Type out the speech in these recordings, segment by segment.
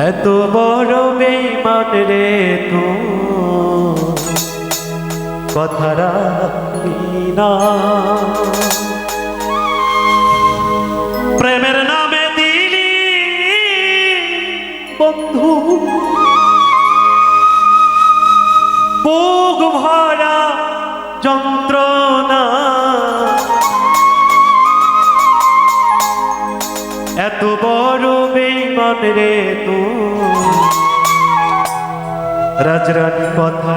এত বড় বেইমান রে তু। কথা না। প্রেমের নামে দিলি বন্ধু। বুক ভরা যন্ত্রণা। এত বড় বেইমান রে তু। রাজরানী কথা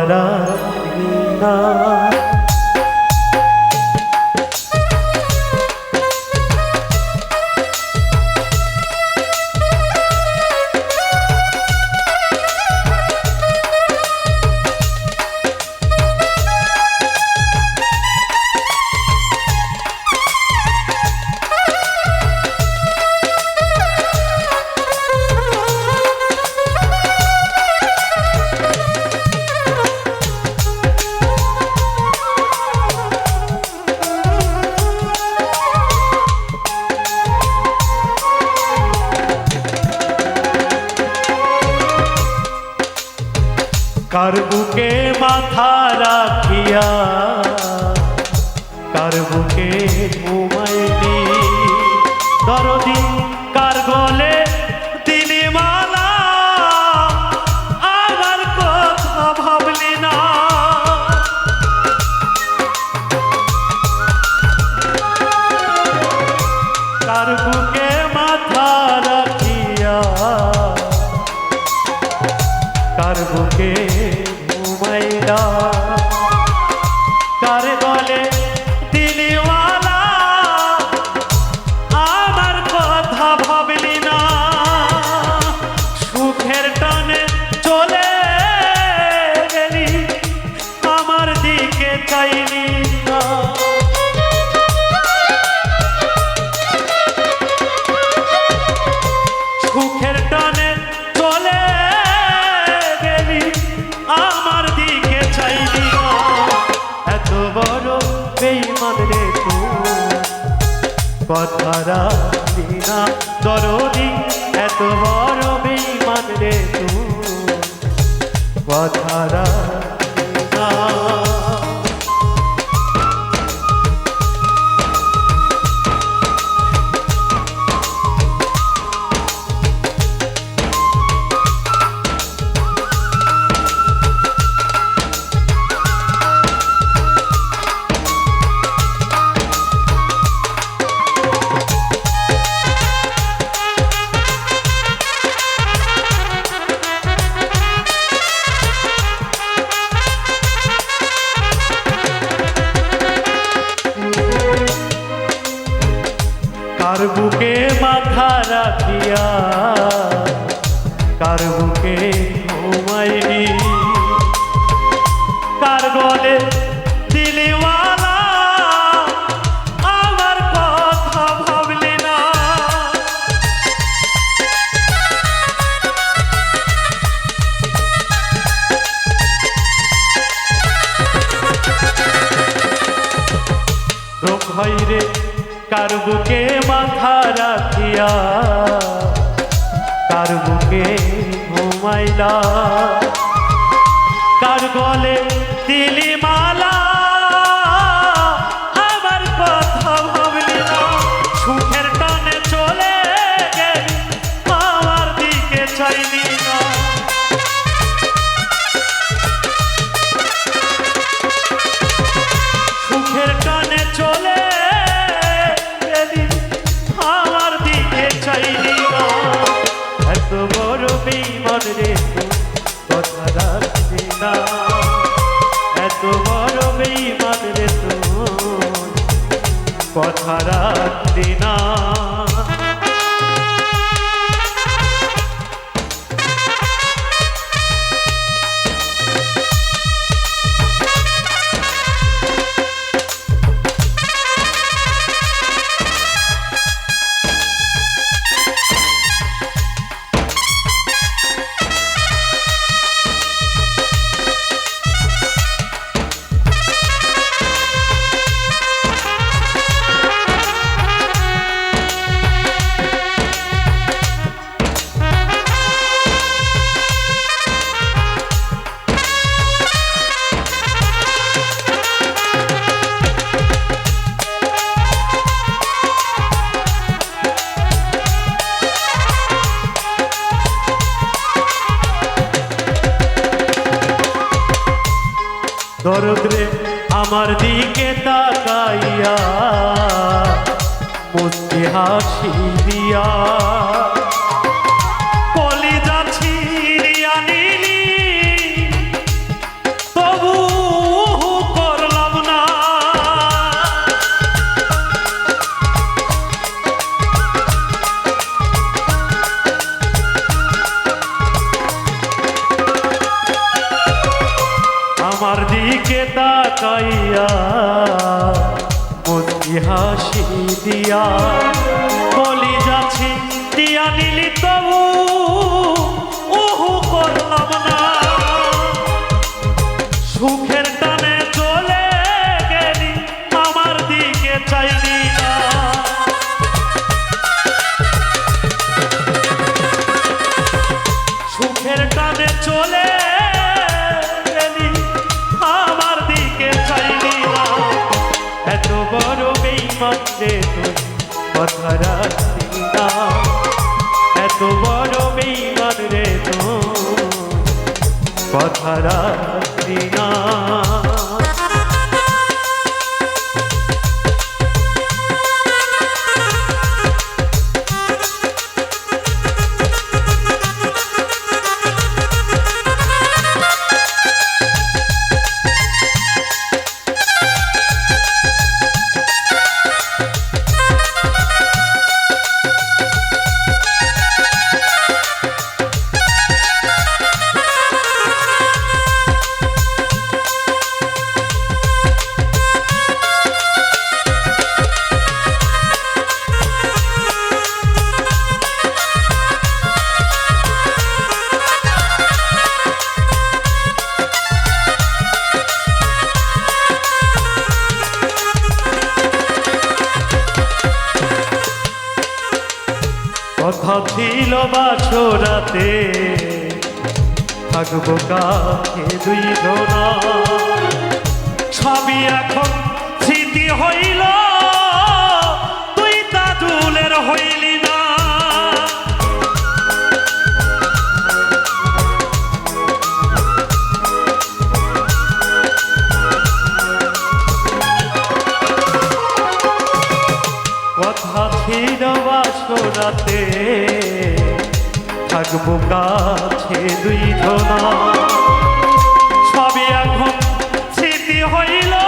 কার বুকে মাথা রাখিয়া? কার বুকে ঘুমাইনি দরদি কার গলে দিলি মালা? আমার কথা ভাবলি না? কার বুকে মাথা রাখিয়া? কার বুকে আমার দিকে চাইলি এত বড় বেইমান রে তু কথা রাখলি না দরদি এত বড় বেইমান রে তু কথা কার বুকে মাথা রাখিয়া কার বুকে ঘুমাইনি কার গলে কার বুকে মাথা রাখিয়া কার বুকে ঘুমাইলা কার গলে দিলি রে কথা রাখলি না। এত বড় বেইমান রে তুই কথা রাখলি না। দরদরে আমার দিকে তাকাইয়া মুস্তি হাসি দিয়া দিকে তাকাইয়া বুদ্ধি হাসি দিয়া বলি যাচ্ছি দিয়া নিলি তবু ওহু করলাম না। সুখের রে তুই কথা রাখলি বাছরাতে থাকব কাছে দুই জনা সবই এখন স্মৃতি হইল, তুই তা দুলের হইলি না। কথা ছিল থাকব কাছে দুই ধনা। সবই এখন স্মৃতি হইল।